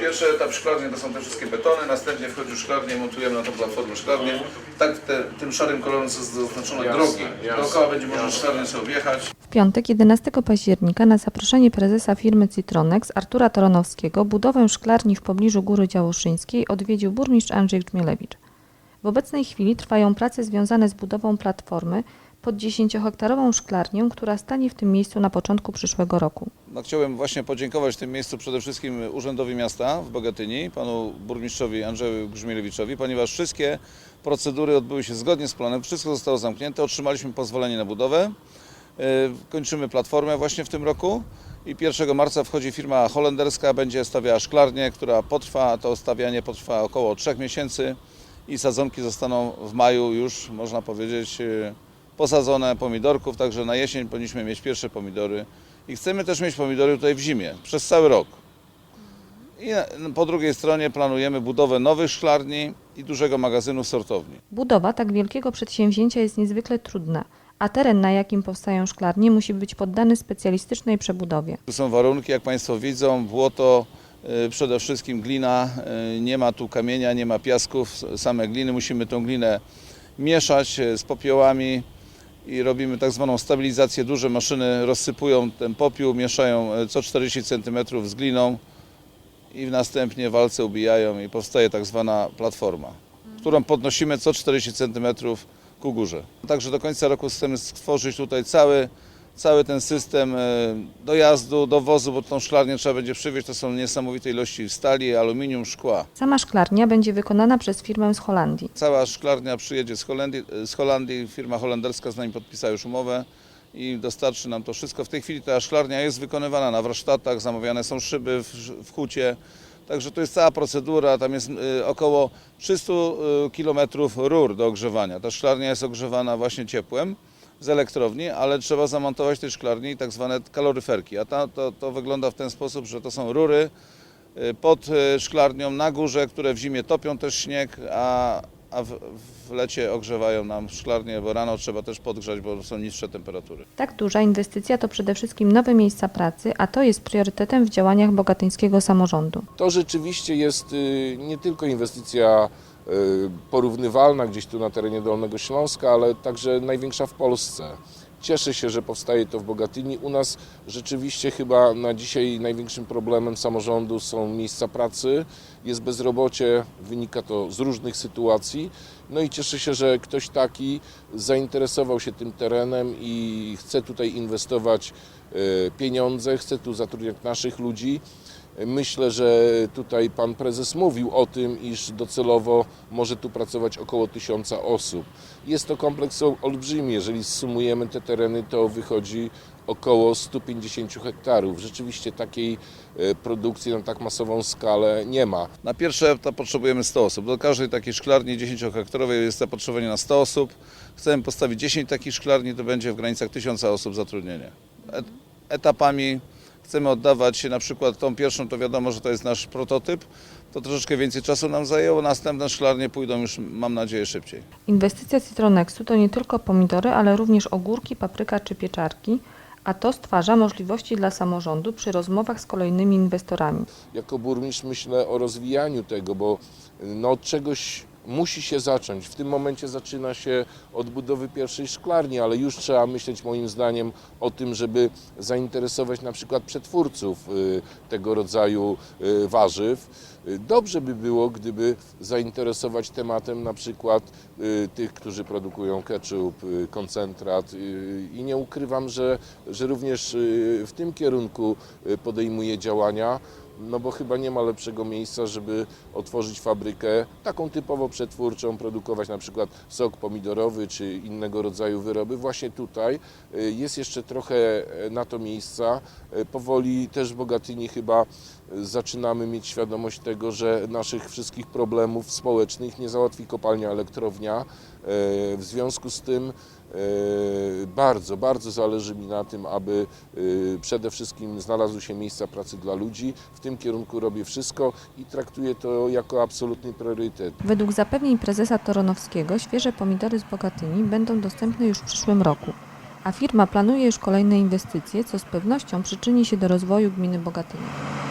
Pierwszy etap szklarni to są te wszystkie betony, następnie wchodzi szklarnię, montujemy na tą platformę szklarnię. Tak te, tym szarym kolorem są zaznaczone Jasne, drogi. jasne, Dookoła będzie można szklarnię sobie objechać. W piątek 11 października na zaproszenie prezesa firmy Citronex Artura Toronowskiego budowę szklarni w pobliżu Góry Działoszyńskiej odwiedził burmistrz Andrzej Czmielewicz. W obecnej chwili trwają prace związane z budową platformy pod 10-hektarową szklarnię, która stanie w tym miejscu na początku przyszłego roku. No, chciałbym właśnie podziękować w tym miejscu przede wszystkim Urzędowi Miasta w Bogatyni, panu burmistrzowi Andrzeju Grzmielewiczowi, ponieważ wszystkie procedury odbyły się zgodnie z planem, wszystko zostało zamknięte, otrzymaliśmy pozwolenie na budowę, Yy, kończymy platformę właśnie w tym roku i 1 marca wchodzi firma holenderska, będzie stawiała szklarnię, która potrwa, to stawianie potrwa około 3 miesięcy i sadzonki zostaną w maju już, można powiedzieć, yy, posadzone pomidorków, także na jesień powinniśmy mieć pierwsze pomidory i chcemy też mieć pomidory tutaj w zimie, przez cały rok. I po drugiej stronie planujemy budowę nowych szklarni i dużego magazynu sortowni. Budowa tak wielkiego przedsięwzięcia jest niezwykle trudna, a teren, na jakim powstają szklarnie, musi być poddany specjalistycznej przebudowie. Tu są warunki, jak Państwo widzą, błoto, y, przede wszystkim glina, y, nie ma tu kamienia, nie ma piasków, same gliny. Musimy tą glinę mieszać y, z popiołami i robimy tak zwaną stabilizację. Duże maszyny rozsypują ten popiół, mieszają y, co 40 cm z gliną i następnie walce ubijają i powstaje tak zwana platforma, którą podnosimy co 40 cm ku górze. Także do końca roku chcemy stworzyć tutaj cały, cały ten system e, dojazdu, dowozu, bo tą szklarnię trzeba będzie przywieźć. To są niesamowite ilości stali, aluminium, szkła. Sama szklarnia będzie wykonana przez firmę z Holandii. Cała szklarnia przyjedzie z Holandii, z Holandii. firma holenderska z nami podpisała już umowę i dostarczy nam to wszystko. W tej chwili ta szklarnia jest wykonywana na warsztatach, zamawiane są szyby w, w hucie. Także to jest cała procedura, tam jest y, około 300 km rur do ogrzewania. Ta szklarnia jest ogrzewana właśnie ciepłem z elektrowni, ale trzeba zamontować tej szklarni tak zwane kaloryferki. A ta, to, to wygląda w ten sposób, że to są rury y, pod y, szklarnią na górze, które w zimie topią też śnieg, a, a w, w lecie ogrzewają nam szklarnię, bo rano trzeba też podgrzać, bo są niższe temperatury. Tak duża inwestycja to przede wszystkim nowe miejsca pracy, a to jest priorytetem w działaniach bogatyńskiego samorządu. To rzeczywiście jest y, nie tylko inwestycja porównywalna gdzieś tu na terenie Dolnego Śląska, ale także największa w Polsce. Cieszę się, że powstaje to w Bogatyni. U nas rzeczywiście chyba na dzisiaj największym problemem samorządu są miejsca pracy, jest bezrobocie, wynika to z różnych sytuacji. No i cieszę się, że ktoś taki zainteresował się tym terenem i chce tutaj inwestować y, pieniądze, chce tu zatrudniać naszych ludzi. Myślę, że tutaj pan prezes mówił o tym, iż docelowo może tu pracować około tysiąca osób. Jest to kompleks ol- olbrzymi, jeżeli sumujemy te tereny, to wychodzi około 150 hektarów. Rzeczywiście takiej e, produkcji na tak masową skalę nie ma. Na pierwszy etap potrzebujemy 100 osób. Do każdej takiej szklarni 10-hektarowej jest zapotrzebowanie na 100 osób. Chcemy postawić 10 takich szklarni, to będzie w granicach 1000 osób zatrudnienie. Et- Etapami chcemy oddawać się na przykład tą pierwszą, to wiadomo, że to jest nasz prototyp. To troszeczkę więcej czasu nam zajęło. Następne szklarnie pójdą już, mam nadzieję, szybciej. Inwestycja Citronexu to nie tylko pomidory, ale również ogórki, papryka czy pieczarki, a to stwarza możliwości dla samorządu przy rozmowach z kolejnymi inwestorami. jako burmistrz myślę o rozwijaniu tego, bo no, od czegoś musi się zacząć. W tym momencie zaczyna się od budowy pierwszej szklarni, ale już trzeba myśleć moim zdaniem o tym, żeby zainteresować na przykład przetwórców y, tego rodzaju y, warzyw. Y, Dobrze by było, gdyby zainteresować tematem na przykład tych, którzy produkują ketchup, koncentrat i nie ukrywam, że, że również w tym kierunku podejmuję działania. No bo chyba nie ma lepszego miejsca, żeby otworzyć fabrykę taką typowo przetwórczą, produkować na przykład sok pomidorowy czy innego rodzaju wyroby. Właśnie tutaj y, jest jeszcze trochę e, na to miejsca. E, Powoli też w Bogatyni chyba e, zaczynamy mieć świadomość tego, że naszych wszystkich problemów społecznych nie załatwi kopalnia, elektrownia. W związku z tym bardzo, bardzo zależy mi na tym, aby e, przede wszystkim znalazły się miejsca pracy dla ludzi. W tym kierunku robię wszystko i traktuję to jako absolutny priorytet. Według zapewnień prezesa Toronowskiego świeże pomidory z Bogatyni będą dostępne już w przyszłym roku, a firma planuje już kolejne inwestycje, co z pewnością przyczyni się do rozwoju gminy Bogatynia.